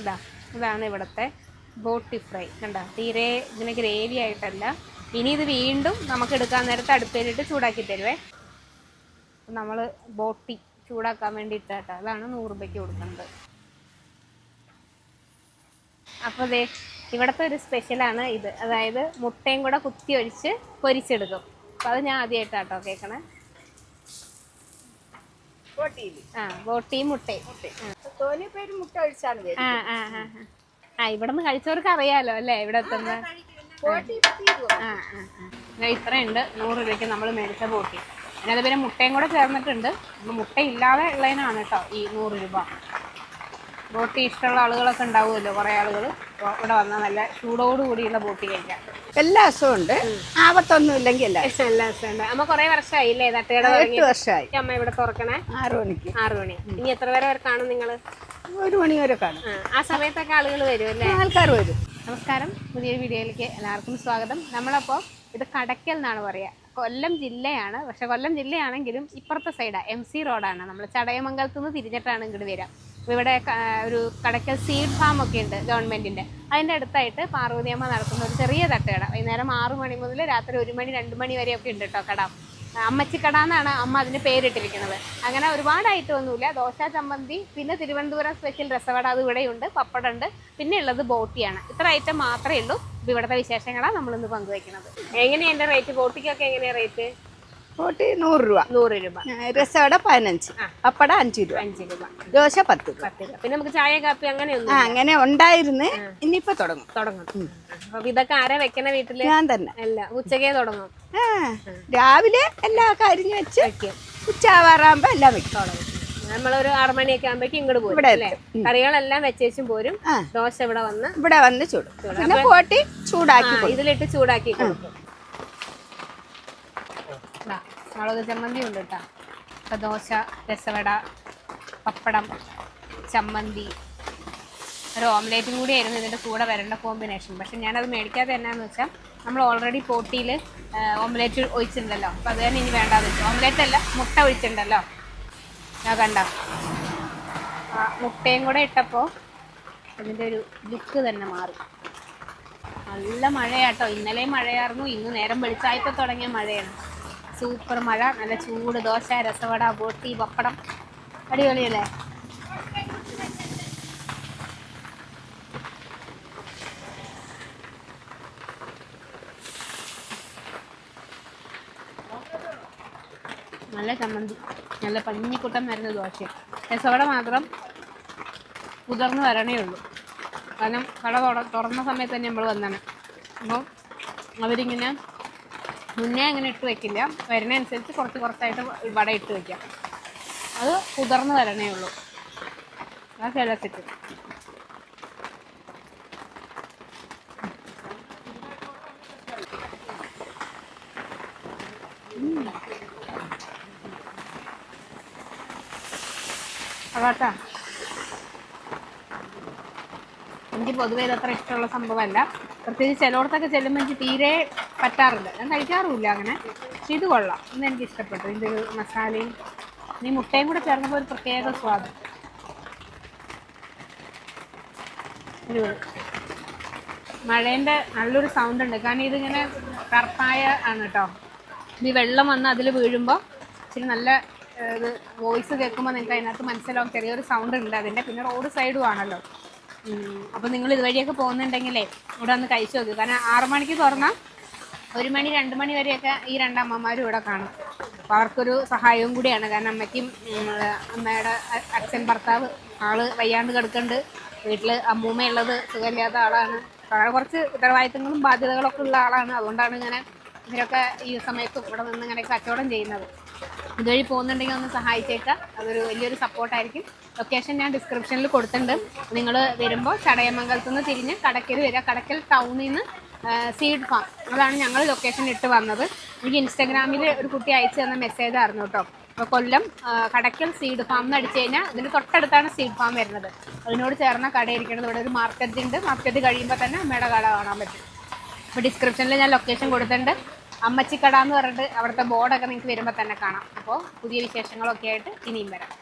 ഇതാ ഇതാണ് ഇവിടുത്തെ ബോട്ടി ഫ്രൈ. കണ്ട തീരെ ഇതിന് ഗ്രേവി ആയിട്ടല്ല. ഇനി ഇത് വീണ്ടും നമുക്ക് എടുക്കാൻ നേരത്തെ അടുപ്പേലിട്ട് ചൂടാക്കി തരുവേ. നമ്മൾ ബോട്ടി ചൂടാക്കാൻ വേണ്ടി ഇട്ടാട്ടോ അതാണ് നൂറ് രൂപയ്ക്ക് കൊടുക്കുന്നത്. അപ്പോൾ ദേ ഇവിടുത്തെ ഒരു സ്പെഷ്യലാണ് ഇത്. അതായത് മുട്ടയും കൂടെ കുത്തി ഒഴിച്ച് പൊരിച്ചെടുക്കും. അപ്പോൾ അത് ഞാൻ ആദ്യമായിട്ടാട്ടോ കേൾക്കണേ ബോട്ടി ആ ബോട്ടിയും മുട്ടയും. തോനെ പേര് മുട്ട ഒഴിച്ചാണ് ആ ആ ആ ആ. ആ ഇവിടെ കഴിച്ചവർക്ക് അറിയാലോ അല്ലേ? ഇവിടെ എത്തുന്ന ബോട്ടി തീരുവോ? ആ ആ ആ. ദേ ഇത്രയുണ്ട്. നൂറ് രൂപയ്ക്ക് നമ്മൾ മേടിച്ച ബോട്ടി അതിനകത്ത് പിന്നെ മുട്ടയും കൂടെ ചേർന്നിട്ടുണ്ട്. അപ്പോൾ മുട്ട ഇല്ലാതെ ഉള്ളതിനാണ് കേട്ടോ ഈ നൂറ് രൂപ. ബോട്ടി ഇഷ്ടമുള്ള ആളുകളൊക്കെ ഉണ്ടാവുമല്ലോ കുറേ ആളുകൾ. അപ്പോൾ ഇവിടെ വന്നാൽ നല്ല ചൂടോട് കൂടിയുള്ള ബോട്ടി കഴിക്കാം. എല്ലാ അസുഖം ഉണ്ട് ആപത്തൊന്നും ഇല്ലെങ്കിൽ എല്ലാ എല്ലാ ഉണ്ട് അമ്മ കുറേ വർഷമായില്ലേ തട്ടുകട എട്ട് വർഷമായി അമ്മ ഇവിടെ തുറക്കണേ? ആറു മണിക്ക്. ആറു മണി. ഇനി എത്ര പേരെ വരെ കാണും നിങ്ങൾ ഒരു മണി വരെ കാണും. ആ സമയത്തൊക്കെ ആളുകൾ വരും അല്ലേ? ആൾക്കാർ വരും. നമസ്കാരം. പുതിയൊരു വീഡിയോയിലേക്ക് എല്ലാവർക്കും സ്വാഗതം. നമ്മളപ്പോൾ ഇത് കടയ്ക്കൽ എന്നാണ് പറയുക. കൊല്ലം ജില്ലയാണ്. പക്ഷെ കൊല്ലം ജില്ലയാണെങ്കിലും ഇപ്പുറത്തെ സൈഡാണ് എം സി റോഡാണ് നമ്മൾ ചടയമംഗലത്ത് നിന്ന് തിരിഞ്ഞിട്ടാണ് ഇങ്ങോട്ട് അപ്പോൾ ഇവിടെ ഒരു കടയ്ക്കൽ സീഡ് ഫാം ഒക്കെ ഉണ്ട് ഗവൺമെന്റിന്റെ അതിന്റെ അടുത്തായിട്ട് പാർവതിയമ്മ നടത്തുന്ന ഒരു ചെറിയ തട്ടുകട. വൈകുന്നേരം ആറു മണി മുതൽ രാത്രി ഒരു മണി രണ്ട് മണി വരെ ഒക്കെ ഉണ്ട് കേട്ടോ കട. അമ്മച്ചിക്കട എന്നാണ് അമ്മ അതിന് പേരിട്ടിരിക്കുന്നത്. അങ്ങനെ ഒരുപാട് ഐറ്റം ഒന്നുമില്ല. ദോശ ചമ്മന്തി പിന്നെ തിരുവനന്തപുരം സ്പെഷ്യൽ രസവട അത് ഇവിടെയുണ്ട് പപ്പടമുണ്ട് പിന്നെ ഉള്ളത് ബോട്ടിയാണ്. ഇത്ര ഐറ്റം മാത്രമേ ഉള്ളൂ. ഇവിടുത്തെ വിശേഷങ്ങളാണ് നമ്മളിന്ന് പങ്കുവയ്ക്കുന്നത് എങ്ങനെയാണ് എന്റെ റേറ്റ് ബോട്ടിക്കൊക്കെ എങ്ങനെയാണ് റേറ്റ് ബോട്ടി നൂറ് രൂപ. നൂറ് രൂപ. രസവട പതിനഞ്ച്. അപ്പട അഞ്ച് രൂപ. അഞ്ച് രൂപ. ദോശ പത്ത് രൂപ. പത്ത് രൂപ. പിന്നെ നമുക്ക് ചായ കാപ്പി അങ്ങനെയൊന്നും ആ അങ്ങനെ ഉണ്ടായിരുന്നു. ഇനിയിപ്പോ തുടങ്ങും. തുടങ്ങും. അപ്പൊ ഇതൊക്കെ ആരാ വെക്കണ വീട്ടിൽ? ഞാൻ തന്നെ. അല്ല ഉച്ചക്കേ തുടങ്ങും. രാവിലെ എല്ലാ കാര്യം വെച്ച് വെക്കും. ഉച്ചയാവാറാകുമ്പോ എല്ലാം വെക്കും. നമ്മളൊരു ആറ് മണിയൊക്കെ ആകുമ്പോഴേക്കും ഇങ്ങോട്ട് പോയി ഇവിടെ അല്ലേ? കറികളെല്ലാം വെച്ചേച്ചും പോരും. ദോശ ഇവിടെ വന്ന് ഇവിടെ വന്ന് ചൂട്. പിന്നെ പോട്ടി ചൂടാക്കി ഇതിലിട്ട് ചൂടാക്കി കൊടുക്കും. മുളക് ചമ്മന്തി ഉണ്ട് കേട്ടോ. അപ്പം ദോശ രസവട പപ്പടം ചമ്മന്തി. ഒരു ഓംലേറ്റും കൂടി ആയിരുന്നു ഇതിന്റെ കൂടെ വരേണ്ട കോമ്പിനേഷൻ പക്ഷെ ഞാനത് മേടിക്കാതെ എന്നാന്ന് വെച്ചാൽ നമ്മൾ ഓൾറെഡി പോട്ടിയിൽ ഓംലേറ്റ് ഒഴിച്ചിട്ടുണ്ടല്ലോ. അപ്പോൾ അത് തന്നെ ഇനി വേണ്ടാന്ന് വെച്ചു. ഓംലേറ്റ് അല്ല മുട്ട ഒഴിച്ചിട്ടുണ്ടല്ലോ. ഞാൻ കണ്ട? മുട്ടയും കൂടെ ഇട്ടപ്പോൾ അതിന്റെ ഒരു ലുക്ക് തന്നെ മാറി. നല്ല മഴയാട്ടോ. ഇന്നലെയും മഴയായിരുന്നു ഇന്ന് നേരം വെളിച്ചായപ്പോൾ തുടങ്ങിയ മഴയാണ്. സൂപ്പർ മഴ നല്ല ചൂട് ദോശ രസവട ബോട്ടി പപ്പടം. അടിപൊളിയല്ലേ? നല്ല ചമ്മന്തി നല്ല പഞ്ഞിക്കുട്ടം വരുന്ന ദോശ. രസവട മാത്രം കുതിർന്ന് വരണേ ഉള്ളൂ. കാരണം കട തുറ തുറന്ന സമയത്ത് തന്നെ നമ്മൾ വന്നാണ് അപ്പോൾ അവരിങ്ങനെ മുന്നേ അങ്ങനെ ഇട്ട് വെക്കില്ല. വരുന്നതനുസരിച്ച് കുറച്ച് കുറച്ചായിട്ട് വട ഇട്ട് വെക്കാം. അത് കുതിർന്ന് വരണേ ഉള്ളൂ. ആ സെറ്റ് അതാട്ടാ എനിക്ക് പൊതുവേ ഇത് അത്ര ഇഷ്ടമുള്ള സംഭവമല്ല. പ്രത്യേകിച്ച് ചിലയിടത്തൊക്കെ ചെല്ലുമ്പോൾ എനിക്ക് തീരെ പറ്റാറില്ല. ഞാൻ കഴിക്കാറുമില്ല അങ്ങനെ. പക്ഷെ ഇത് കൊള്ളാം. ഇന്ന് എനിക്ക് ഇഷ്ടപ്പെട്ടു. ഇതിന്റെ ഒരു മസാലയും ഈ മുട്ടയും കൂടെ ചേർന്നപ്പോൾ ഒരു പ്രത്യേക സ്വാദ്. ഒരു മഴേന്റെ നല്ലൊരു സൗണ്ട് ഉണ്ട്. കാരണം ഇതിങ്ങനെ കറുപ്പായ ആണ് കേട്ടോ ഈ വെള്ളം വന്ന് അതിൽ വീഴുമ്പോൾ ഇച്ചിരി നല്ല ഇത് വോയിസ് കേൾക്കുമ്പോൾ നിങ്ങൾക്ക് അതിനകത്ത് മനസ്സിലാവും ചെറിയൊരു സൗണ്ട് ഉണ്ട്. അതിന്റെ പിന്നെ റോഡ് സൈഡും ആണല്ലോ. അപ്പോൾ നിങ്ങൾ ഇതുവഴിയൊക്കെ പോകുന്നുണ്ടെങ്കിലേ ഇവിടെ ഒന്ന് കഴിച്ചു നോക്കുക കാരണം ആറുമണിക്ക് തുറന്നാൽ ഒരു മണി രണ്ട് മണി വരെയൊക്കെ ഈ രണ്ടമ്മമാരും ഇവിടെ കാണും. അപ്പോൾ അവർക്കൊരു സഹായവും കൂടിയാണ്. കാരണം അമ്മയ്ക്കും അമ്മയുടെ അച്ഛൻ ഭർത്താവ് ആൾ വയ്യാണ്ട് കിടക്കുന്നുണ്ട്. വീട്ടിൽ അമ്മൂമ്മയുള്ളത് സുഖമില്ലാത്ത ആളാണ്. കുറച്ച് ഉത്തരവാദിത്തങ്ങളും ബാധ്യതകളൊക്കെ ഉള്ള ആളാണ്. അതുകൊണ്ടാണ് ഇങ്ങനെ ഇവരൊക്കെ ഈ സമയത്ത് ഇവിടെ നിന്ന് ഇങ്ങനെ കച്ചവടം ചെയ്യുന്നത്. ഇതുവഴി പോകുന്നുണ്ടെങ്കിൽ ഒന്ന് സഹായിച്ചേക്കാം. അതൊരു വലിയൊരു സപ്പോർട്ടായിരിക്കും ലൊക്കേഷൻ ഞാൻ ഡിസ്ക്രിപ്ഷനിൽ കൊടുത്തിട്ടുണ്ട്. നിങ്ങൾ വരുമ്പോൾ ചടയമംഗലത്ത് നിന്ന് തിരിഞ്ഞ് കടക്കൽ വരിക. കടക്കൽ ടൗണിൽ നിന്ന് സീഡ് ഫാം അതാണ് ഞങ്ങൾ ലൊക്കേഷൻ ഇട്ട് വന്നത്. എനിക്ക് ഇൻസ്റ്റാഗ്രാമിൽ ഒരു കുട്ടി അയച്ചു തന്ന മെസ്സേജ് ആയിരുന്നു കേട്ടോ അപ്പോൾ കൊല്ലം കടയ്ക്കൽ സീഡ് ഫാം എന്ന് അടിച്ചു കഴിഞ്ഞാൽ ഇതിന് തൊട്ടടുത്താണ് സീഡ് ഫാം വരുന്നത്. അതിനോട് ചേർന്ന കടയിരിക്കുന്നത് ഇവിടെ ഒരു മാർക്കറ്റ് ഉണ്ട് മാർക്കറ്റ് കഴിയുമ്പോൾ തന്നെ അമ്മയുടെ കട കാണാൻ പറ്റും. അപ്പോൾ ഡിസ്ക്രിപ്ഷനിൽ ഞാൻ ലൊക്കേഷൻ കൊടുത്തിട്ടുണ്ട്. അമ്മച്ചിക്കട എന്ന് പറഞ്ഞിട്ട് അവിടുത്തെ ബോർഡൊക്കെ നിങ്ങൾക്ക് വരുമ്പോൾ തന്നെ കാണാം. അപ്പോൾ പുതിയ വിശേഷങ്ങളൊക്കെ ആയിട്ട് ഇനിയും വരാം.